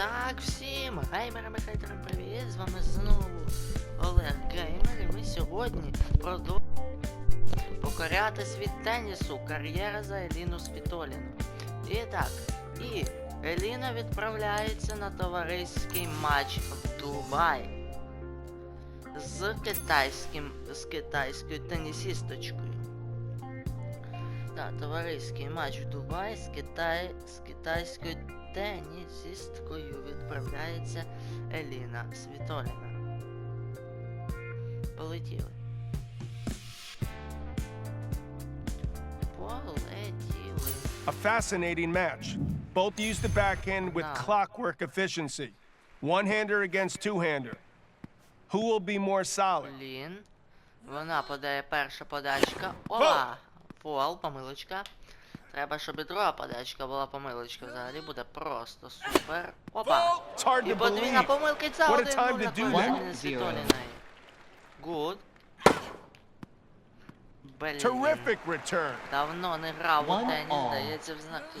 так, всім геймерам і привіт! З вами знову Олег Геймер, і ми сьогодні продовжуємо покоряти світ тенісу, кар'єра за Еліну Світоліну. І так, і Еліна відправляється на товариський матч в Дубай з китайським, з китайською тенісісточкою. Так, товариський матч в Дубай з, Китай, з китайською тенісісткою відправляється Еліна Світоліна. Полетіли. Полетіли. A fascinating match. Both use the backhand with clockwork efficiency. One hander against two hander. Who will be more solid? Лін. Вона подає перша подачка. Ова! Фол, помилочка. Треба, щоб і друга подачка була помилочка. Взагалі буде просто супер. Опа! І подвійна помилка і це один time нуль на Світоліної. Гуд. Блін. Давно не грав у теніс, здається, в знаки.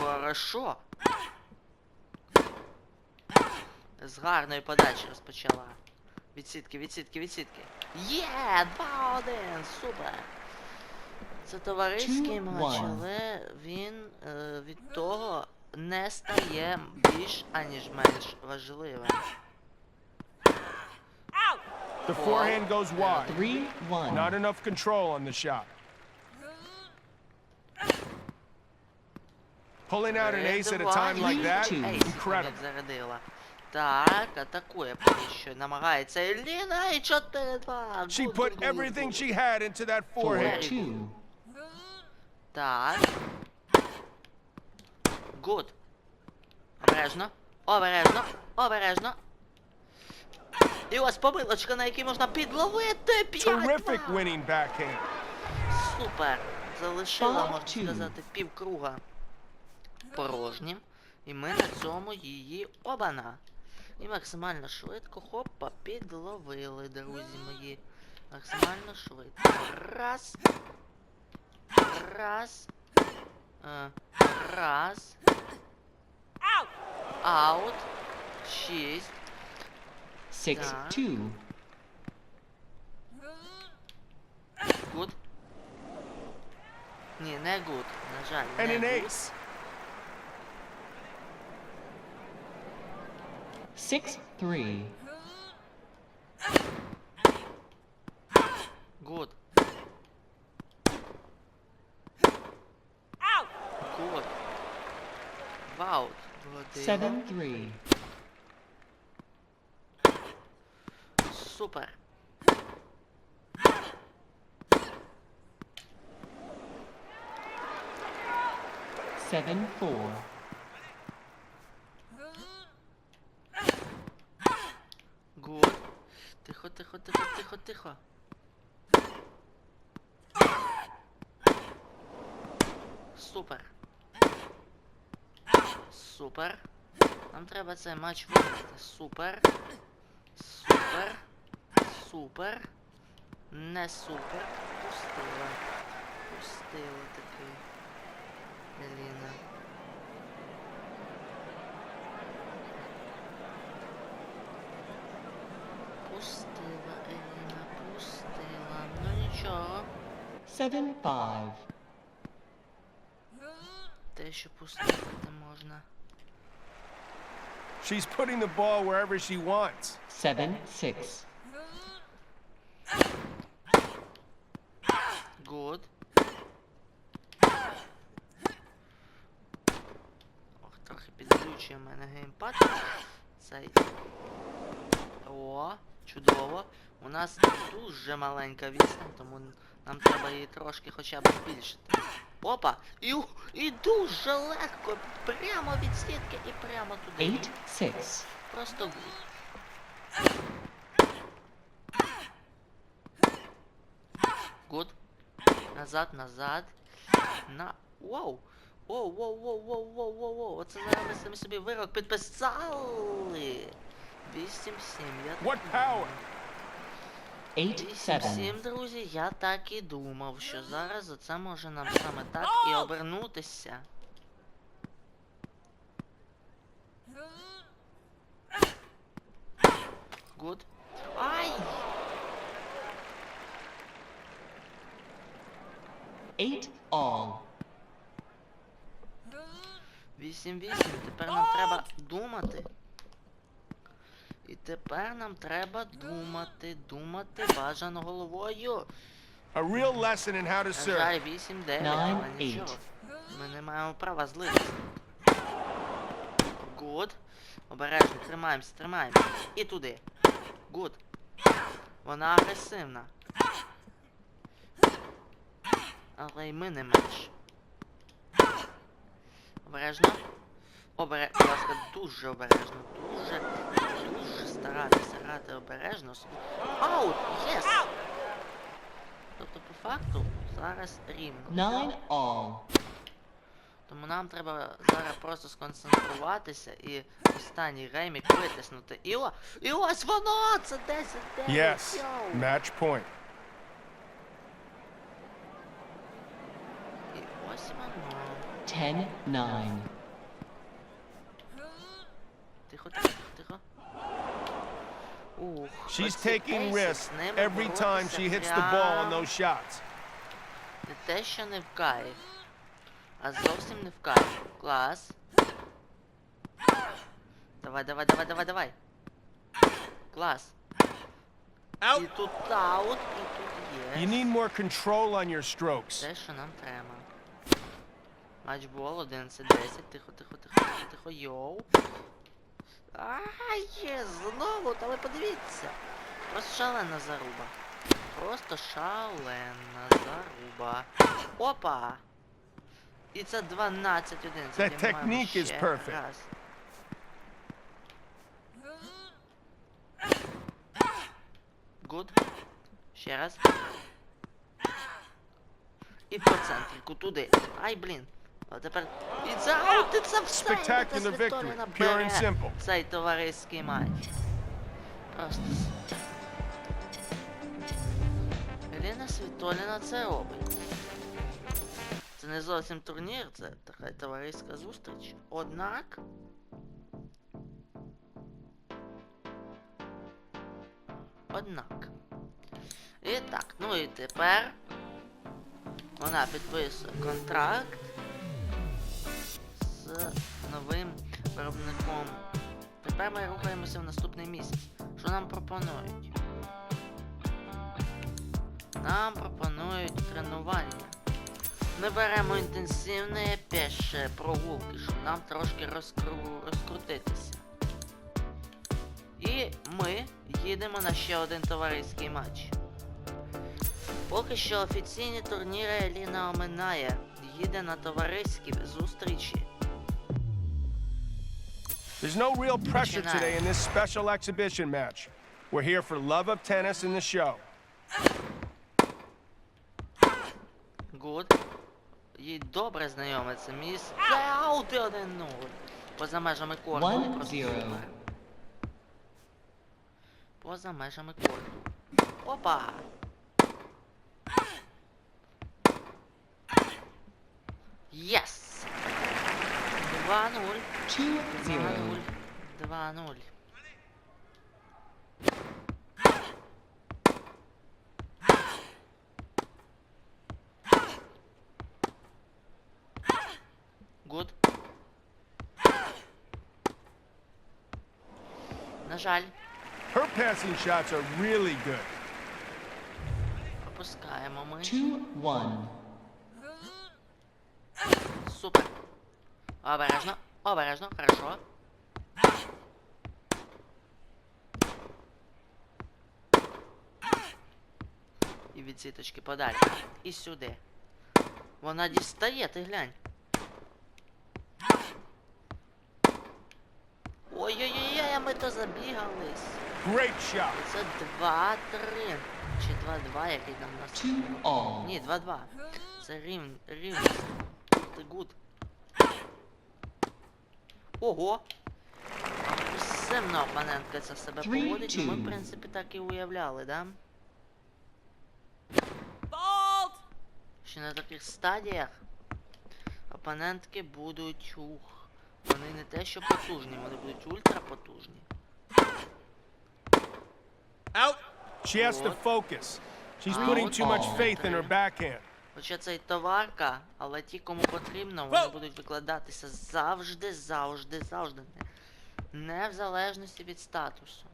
Хорошо. З гарної подачі розпочала. Відсідки, відсідки, відсідки. Є! 2-1! Супер! Це товариський матч, але він е, від того не стає більш аніж менш важливим. The forehand goes wide. 3 1. Not enough control on the shot. Pulling out an ace at a time like that, incredible. Так, атакує поки що. Намагається Еліна і 4-2. She put everything she had into that 4 forehand. 2. Так. Гуд. Обережно. Обережно. Обережно. І ось помилочка, на якій можна підловити 5 Terrific winning backhand. Супер. Залишила, можна сказати, півкруга порожнім. І ми на цьому її обана. І максимально швидко, хопа, підловили, друзі мої. Максимально швидко. Раз. Раз. Е, раз. Аут. Шість. 6 Так. 2. Гуд. Ні, не гуд. На жаль, And не an гуд. ace. 6 3. Good. Good. Вау. Година. 7 3. Супер. Seven four. Good. Тихо, тихо, тихо, тихо, тихо. Супер. Супер. Нам треба цей матч виграти. Супер. Супер. Супер. Не супер. Пустила. Пустила таки. Еліна. Пустила, Еліна, пустила. Ну нічого. 7 5. Те, що пустити не можна. She's putting the ball wherever she wants. 7 6. Good. Ох, трохи підглючує в мене геймпад. Цей. О, чудово. У нас дуже маленька відстань, тому нам треба її трошки хоча б збільшити. Опа! І, у- і дуже легко. Прямо від сітки і прямо туди. 8 6. Просто гуд. Гуд. Назад, назад. На. Воу! Воу, воу, воу, воу, воу, воу, воу. Оце зараз ми самі собі вирок підписали. 8-7, я так What power? Всім, друзі, я так і думав, що зараз оце може нам саме так і обернутися. Гуд. Ай! 8 all. 8-8, тепер нам треба думати. І тепер нам треба думати, думати бажано головою. A real lesson in how to serve. 8-9, Nine, але нічого. eight. Ми не маємо права злитися. Гуд. Обережно, тримаємося, тримаємося. І туди. Гуд. Вона агресивна. Але й ми не менш. Обережно. Обере... Будь ласка, дуже обережно. Дуже, дуже старатися грати обережно. Аут! Єс! Тобто, по факту, зараз рівно. Тому нам треба зараз просто сконцентруватися і останній реймік витиснути. І, о, і ось воно! Це 10 9 Yes. йоу! Match point. І ось воно. 10 9. Тихо, тихо, тихо. Ух, She's taking risks every time she hits the ball on those shots. Не те, що не в кайф, а зовсім не в кайф. Клас. Давай, давай, давай, давай, давай. Клас. І тут аут, і тут You need more control on your strokes. Те, що нам треба. Матчбол 11-10. Тихо, тихо, тихо, тихо, тихо, йоу. Ай, знову, та ви подивіться. Просто шалена заруба. Просто шалена заруба. Опа! І це 12-11. That я маю technique is ще perfect. раз. Гуд. Ще раз. І по центрику туди. Ай, блін. А тепер. І це аут, і це все. Spectacular victory, pure and simple. Цей товариський матч. Просто. Еліна Світоліна це робить. Це не зовсім турнір, це така товариська зустріч. Однак. Однак. І так, ну і тепер вона підписує контракт з новим виробником. Тепер ми рухаємося в наступний місяць. Що нам пропонують? Нам пропонують тренування. Ми беремо інтенсивні пеше прогулки, щоб нам трошки розкру... розкрутитися. І ми їдемо на ще один товариський матч. Поки що офіційні турніри Еліна оминає, їде на товариські зустрічі. There's no real pressure Починаю. today in this special exhibition match. We're here for love of tennis and the show. Гуд. Їй добре знайоме це місце. Це аути 1-0. Поза межами корту. One просто zero. супер. Поза межами корту. Опа! Єс! 2-0. 2 0. 2-0. 2-0. Гуд. На жаль, Her passing shots are really good. пропускаємо ми. 2 1. Супер. Обережно, обережно, хорошо. І від сіточки подалі. І сюди. Вона дістає, ти глянь. Ой-ой-ой, ми то забігались. Great shot. Це 2-3. Чи 2-2, який там у нас. 2. Ні, 2-2. Це рівн, рівно. Ти гуд. Ого! Агресивна опонентка це себе поводить, ну ми, в принципі, так і уявляли, да? Ще на таких стадіях опонентки будуть ух. Вони не те, що потужні, вони будуть ультрапотужні. Out. She has to focus. She's putting too much faith in her backhand. Хоча це й товарка, але ті, кому потрібно, вони будуть викладатися завжди, завжди, завжди. Не, в залежності від статусу.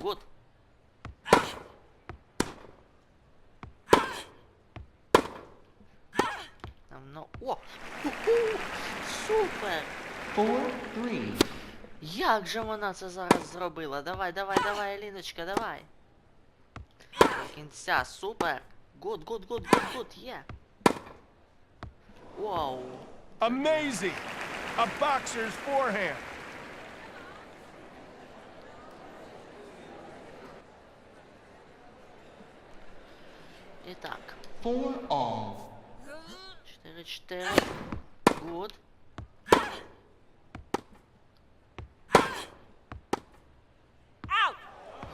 Гуд. Давно. О! Ху-ху! Супер! 4-3. Як же вона це зараз зробила? Давай, давай, давай, Еліночка, давай. До кінця, супер. Гуд, гуд, гуд, гуд, гуд, є. Вау. Amazing! A boxer's forehand. І так. 4 all. 4-4. Гуд.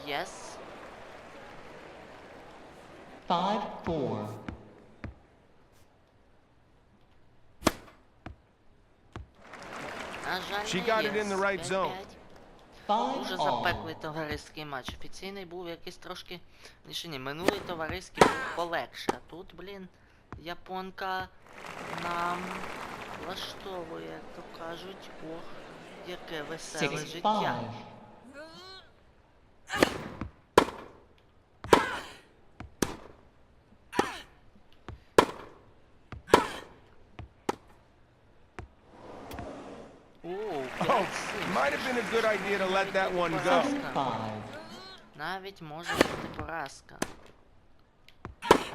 Єс. 5-4. На жаль, She не got it in the right zone. 5-5. 5 Дуже запеклий товариський матч. Офіційний був якийсь трошки. Ні, минулий товариський був полегше. А тут, блін, японка нам влаштовує, як то кажуть. Ох, яке веселе життя. Might have been a good idea to let that one go. Навіть може бути поразка.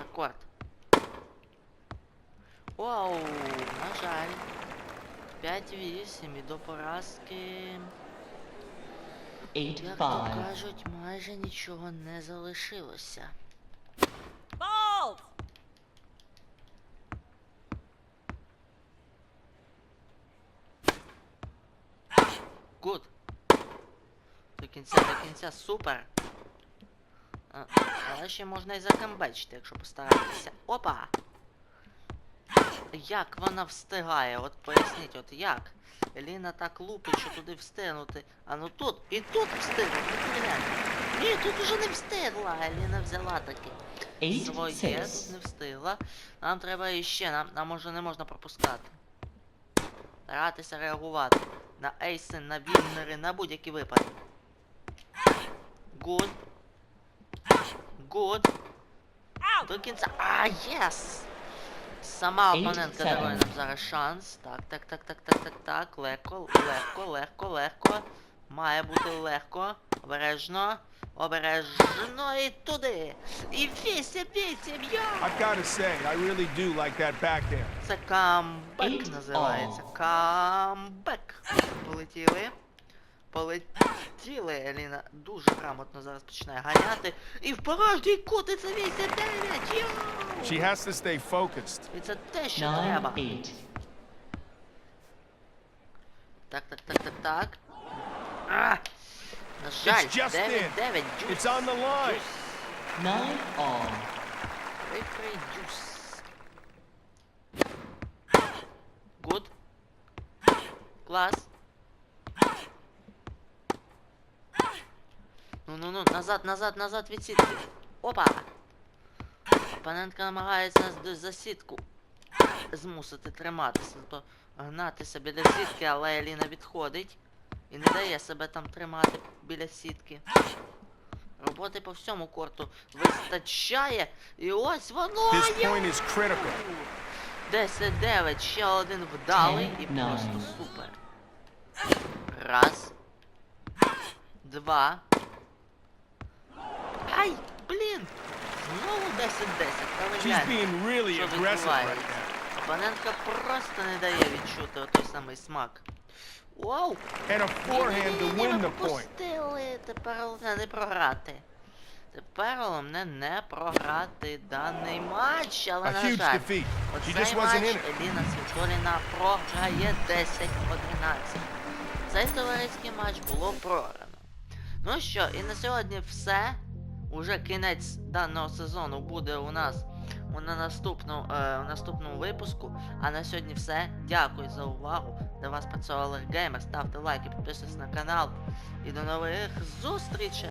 Акорд. Вау, на жаль. 5-8 і до поразки. Як то кажуть, майже нічого не залишилося. Гуд. До кінця, до кінця, супер. А, але ще можна і закамбечити, якщо постаратися. Опа! Як вона встигає? От поясніть, от як? Еліна так лупить, що туди встигнути. А ну тут, і тут встигла. Ні, тут уже не встигла. Еліна взяла таки. Своє 8-6. тут не встигла. Нам треба іще, нам, нам може не можна пропускати. Старатися реагувати на ейси, на віннери, на будь-які випадки. Гуд. Гуд. До кінця. А, єс! Сама опонентка дарує нам зараз шанс. Так, так, так, так, так, так, так. Легко, легко, легко, легко. Має бути легко. Обережно. Обережно і туди. І вісім, вісім, йо! I've got to say, I really do like that backhand. Це камбек називається. Камбек. Полетіли. Полетіли. Еліна дуже грамотно зараз починає ганяти. І в порожній кути це 8 9 Йоу! She has to stay focused. І це те, що треба. 9-8. Так, так, так, так, так. А! На жаль, It's just 9 in. 9 дюс. It's on the line. 9 all. Прикрий дюс. Гуд. Клас. Ну-ну-ну, назад, назад, назад від сітки. Опа! Опонентка намагається нас до- за сітку змусити триматися, тобто гнатися біля сітки, але Еліна відходить і не дає себе там тримати біля сітки. Роботи по всьому корту вистачає, і ось воно! This є! point is critical. 10-9, ще один вдалий і просто супер. Раз. Два. Ай, блін! Знову 10-10. Та She's being really що aggressive right Опонентка просто не дає відчути той самий смак. Вау! And a forehand to win the point. Тепер головне не програти. Тепер головне не програти даний матч, але A на huge жаль. defeat. She Оцей just матч in it. Еліна Світоліна програє 10-11. Цей товариський матч було програно. Ну що, і на сьогодні все. Уже кінець даного сезону буде у нас у на наступну, е, у наступному випуску. А на сьогодні все. Дякую за увагу. До вас працював Геймер. Ставте лайки, підписуйтесь на канал. І до нових зустрічей!